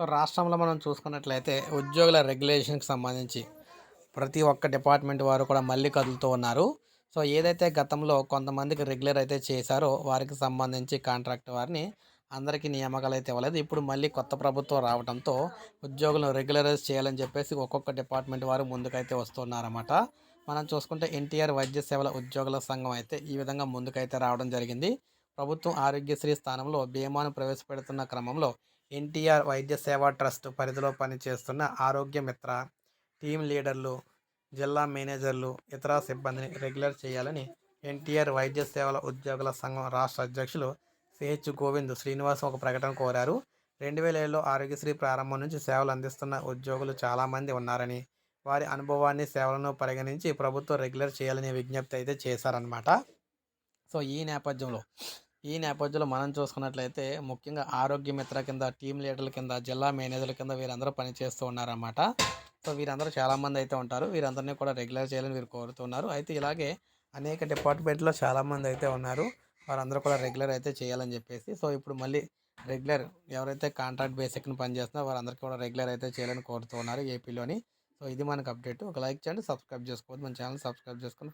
So రాష్ట్రంలో మనం చూసుకున్నట్లయితే ఉద్యోగుల రెగ్యులేషన్కి సంబంధించి ప్రతి ఒక్క డిపార్ట్మెంట్ వారు కూడా మళ్ళీ కదులుతూ ఉన్నారు. సో ఏదైతే గతంలో కొంతమందికి రెగ్యులర్ అయితే చేశారో వారికి సంబంధించి కాంట్రాక్ట్ వారిని అందరికీ నియామకాలు అయితే ఇవ్వలేదు. ఇప్పుడు మళ్ళీ కొత్త ప్రభుత్వం రావడంతో ఉద్యోగులను రెగ్యులరైజ్ చేయాలని చెప్పేసి ఒక్కొక్క డిపార్ట్మెంట్ వారు ముందుకైతే వస్తున్నారన్నమాట. మనం చూసుకుంటే ఎన్టీఆర్ వైద్య సేవల ఉద్యోగుల సంఘం అయితే ఈ విధంగా ముందుకైతే రావడం జరిగింది. ప్రభుత్వం ఆరోగ్యశ్రీ స్థానంలో బీమాను ప్రవేశపెడుతున్న క్రమంలో ఎన్టీఆర్ వైద్య సేవా ట్రస్ట్ పరిధిలో పనిచేస్తున్న ఆరోగ్య మిత్ర టీం లీడర్లు జిల్లా మేనేజర్లు ఇతర సిబ్బందిని రెగ్యులర్ చేయాలని ఎన్టీఆర్ వైద్య సేవల ఉద్యోగుల సంఘం రాష్ట్ర అధ్యక్షులు సిహెచ్ గోవింద్ శ్రీనివాస్ ఒక ప్రకటన కోరారు. రెండు వేల ఏడులో ఆరోగ్యశ్రీ ప్రారంభం నుంచి సేవలు అందిస్తున్న ఉద్యోగులు చాలామంది ఉన్నారని వారి అనుభవాన్ని సేవలను పరిగణించి ప్రభుత్వం రెగ్యులర్ చేయాలనే విజ్ఞప్తి అయితే చేశారనమాట సో ఈ నేపథ్యంలో ఈ నేపథ్యంలో మనం చూసుకున్నట్లయితే ముఖ్యంగా ఆరోగ్య మిత్ర కింద టీం లీడర్ల కింద జిల్లా మేనేజర్ల కింద వీరందరూ పనిచేస్తూ ఉన్నారన్నమాట. సో వీరందరూ చాలామంది అయితే ఉంటారు. వీరందరినీ కూడా రెగ్యులర్ చేయాలని వీరు కోరుతున్నారు. అయితే ఇలాగే అనేక డిపార్ట్మెంట్లో చాలామంది అయితే ఉన్నారు. వారందరూ కూడా రెగ్యులర్ అయితే చేయాలని చెప్పేసి. సో ఇప్పుడు మళ్ళీ రెగ్యులర్ ఎవరైతే కాంట్రాక్ట్ బేసిక్ని పనిచేస్తున్నారో వారందరికీ కూడా రెగ్యులర్ అయితే చేయాలని కోరుతున్నారు ఏపీలోని. సో ఇది మనకు అప్డేట్. ఒక లైక్ చేయండి సబ్స్క్రైబ్ చేసుకోవద్దు. మన ఛానల్ సబ్స్క్రైబ్ చేసుకొని